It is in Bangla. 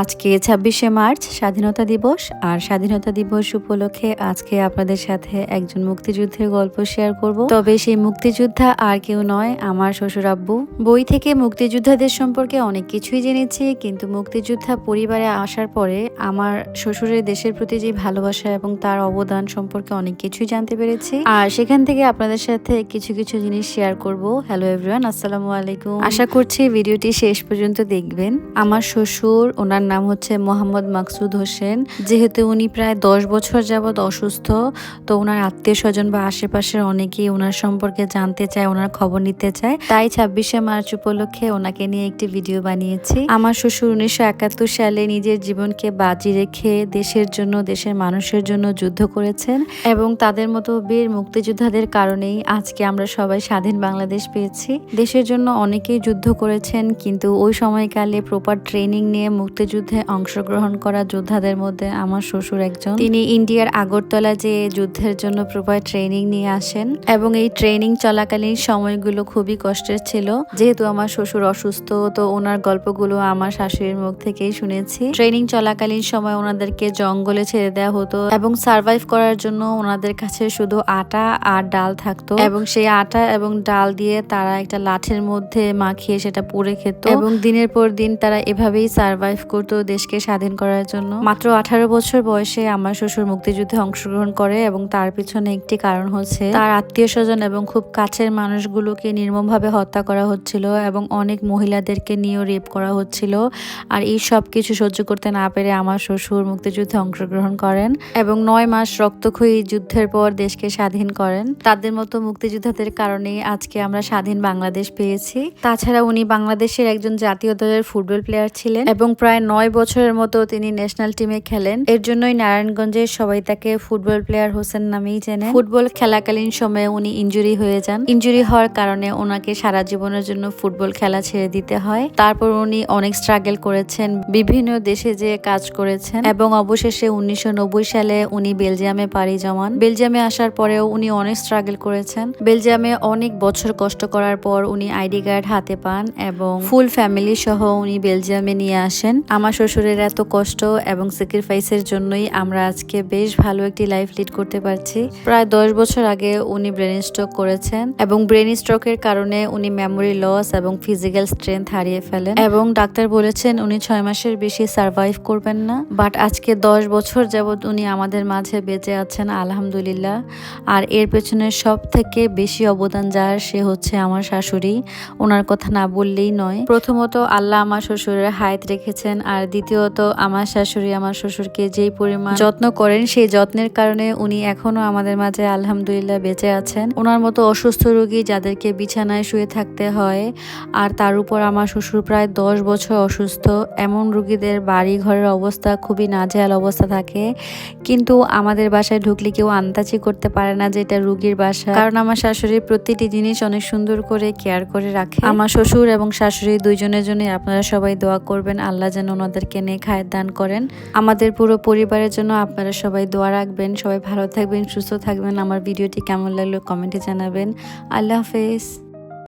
আজকে ছাব্বিশে মার্চ, স্বাধীনতা দিবস, আর স্বাধীনতা দিবস উপলক্ষে আজকে আপনাদের সাথে একজন মুক্তিযুদ্ধের গল্প শেয়ার করব। তবে সেই মুক্তিযোদ্ধা আর কেউ নয়, আমার শ্বশুর আব্বু। বই থেকে মুক্তিযোদ্ধাদের সম্পর্কে অনেক কিছুই জেনেছি, কিন্তু মুক্তিযোদ্ধা পরিবারে আসার পরে আমার শ্বশুরের দেশের প্রতি যে ভালোবাসা এবং তার অবদান সম্পর্কে অনেক কিছুই জানতে পেরেছি। আর সেখান থেকে আপনাদের সাথে কিছু কিছু জিনিস শেয়ার করব। হ্যালো এভরিওয়ান আসসালামু আলাইকুম। আশা করছি ভিডিওটি শেষ পর্যন্ত দেখবেন। আমার শ্বশুর, ওনার নাম হচ্ছে মোহাম্মদ মাকসুদ হোসেন। যেহেতু উনি প্রায় দশ বছর যাবৎ অসুস্থ, তো ওনার আত্মীয় স্বজন বা আশেপাশের অনেকেই ওনার সম্পর্কে জানতে চায় ওনার খবর নিতে চায়। তাই ছাব্বিশে মার্চ উপলক্ষে ওনাকে নিয়ে একটি ভিডিও বানিয়েছি। আমার শ্বশুর উনিশশো একাত্তর সালে নিজের জীবনকে বাজি রেখে দেশের জন্য, দেশের মানুষের জন্য যুদ্ধ করেছেন এবং তাদের মতো বীর মুক্তিযোদ্ধাদের কারণেই আজকে আমরা সবাই স্বাধীন বাংলাদেশ পেয়েছি। দেশের জন্য অনেকেই যুদ্ধ করেছেন, কিন্তু ওই সময়কালে প্রপার ট্রেনিং নিয়ে মুক্তিযুদ্ধে অংশগ্রহণ করা যোদ্ধাদের মধ্যে আমার শ্বশুর একজন। তিনি ইন্ডিয়ার আগরতলা যে যুদ্ধের জন্য প্রপার ট্রেনিং নিয়ে আসেন এবং এই ট্রেনিং চলাকালীন সময়গুলো খুবই কষ্টের ছিল। যেহেতু আমার শ্বশুর অসুস্থ তো ওনার গল্পগুলো আমার শাশুড়ির মুখ থেকেই শুনেছি। ট্রেনিং চলাকালীন সময় ওনাদেরকে জঙ্গলে ছেড়ে দেওয়া হতো এবং সার্ভাইভ করার জন্য ওনাদের কাছে শুধু আটা আর ডাল থাকতো এবং সেই আটা এবং ডাল দিয়ে তারা একটা লাঠের মধ্যে মাখিয়ে সেটা পুড়ে খেত। এবং দিনের পর দিন তারা এভাবেই সার্ভাইভ করতো দেশকে স্বাধীন করার জন্য। মাত্র আঠারো বছর বয়সে আমার শ্বশুর মুক্তিযুদ্ধে অংশগ্রহণ করে এবং তার পিছনে একটি কারণ হচ্ছে তার আত্মীয় স্বজন এবং খুব কাছের মানুষগুলোকে নির্মমভাবে হত্যা করা হচ্ছিল এবং অনেক মহিলাদেরকে নিয়েও রেপ করা হচ্ছিল। আর এই সব কিছু সহ্য করতে না পেরে আমার শ্বশুর মুক্তিযুদ্ধে অংশগ্রহণ করেন এবং নয় মাস রক্তক্ষয়ী যুদ্ধের পর দেশকে স্বাধীন করেন। তাদের মতো মুক্তিযোদ্ধাদের কারণে আজকে আমরা স্বাধীন বাংলাদেশ পেয়েছি। তাছাড়া উনি বাংলাদেশের একজন জাতীয় দলের ফুটবল প্লেয়ার ছিলেন এবং প্রায় নয় বছরের মতো তিনি ন্যাশনাল টিমে খেলেন। এর জন্যই নারায়ণগঞ্জের সবাই তাকে ফুটবল প্লেয়ার হোসেন নামেই চেনে। ফুটবল খেলাকালীন সময়ে উনি ইঞ্জুরি হয়ে যান। ইঞ্জুরি হওয়ার কারণে ওনাকে সারা জীবনের জন্য ফুটবল খেলা ছেড়ে দিতে হয়। তারপর উনি অনেক স্ট্রাগল করেছেন, বিভিন্ন দেশে যে কাজ করেছেন এবং অবশেষে উনিশশো নব্বই সালে উনি বেলজিয়ামে পাড়ি জমান। বেলজিয়ামে আসার পরেও উনি অনেক স্ট্রাগল করেছেন। বেলজিয়ামে অনেক বছর কষ্ট করার পর উনি আইডি কার্ড হাতে পান এবং ফুল ফ্যামিলি সহ উনি বেলজিয়ামে নিয়ে আসেন। আমার শ্বশুরের এত কষ্ট এবং স্যাক্রিফাইসের জন্যই আমরা আজকে বেশ ভালো একটি লাইফ লিড করতে পারছি। প্রায় দশ বছর আগে উনি ব্রেন স্ট্রোক করেছেন এবং ব্রেন স্ট্রোকের কারণে উনি মেমোরি লস এবং ফিজিক্যাল স্ট্রেংথ হারিয়ে ফেলেন এবং ডাক্তার বলেছেন উনি ছয় মাসের বেশি সার্ভাইভ করবেন না। বাট আজকে দশ বছর যাবৎ উনি আমাদের মাঝে বেঁচে আছেন, আলহামদুলিল্লাহ। আর এর পেছনে সব থেকে বেশি অবদান যার, সে হচ্ছে আমার শাশুড়ি। ওনার কথা না বললেই নয়। প্রথমত আল্লাহ আমার শ্বশুরের হায়াত রেখেছেন আর দ্বিতীয়ত আমার শাশুড়ি আমার শ্বশুরকে যেই পরিমাণ যত্ন করেন, সেই যত্নের কারণে উনি এখনও আমাদের মাঝে আলহামদুলিল্লাহ বেঁচে আছেন। ওনার মতো অসুস্থ রোগী যাদেরকে বিছানায় শুয়ে থাকতে হয় আর তার উপর আমার শ্বশুর প্রায় দশ বছর অসুস্থ, এমন রুগীদের বাড়ি ঘরের অবস্থা খুবই নাজেহাল অবস্থা থাকে। কিন্তু আমাদের বাসায় ঢুকলে কেউ আন্দাজি করতে পারে না যে এটা রুগীর বাসা। কারণ আমার শাশুড়ির প্রতিটি জিনিস অনেক সুন্দর করে কেয়ার করে রাখে। আমার শ্বশুর এবং শাশুড়ি দুইজনের জন্য আপনারা সবাই দোয়া করবেন, আল্লাহ যেন ওনাদেরকে নিয়ে খায়ের দান করেন। আমাদের পুরো পরিবারের জন্য আপনারা সবাই দোয়া রাখবেন, সবাই ভালো থাকবেন, সুস্থ থাকবেন। আমার ভিডিওটি কেমন লাগল কমেন্টে জানাবেন। আল্লাহ হাফেজ।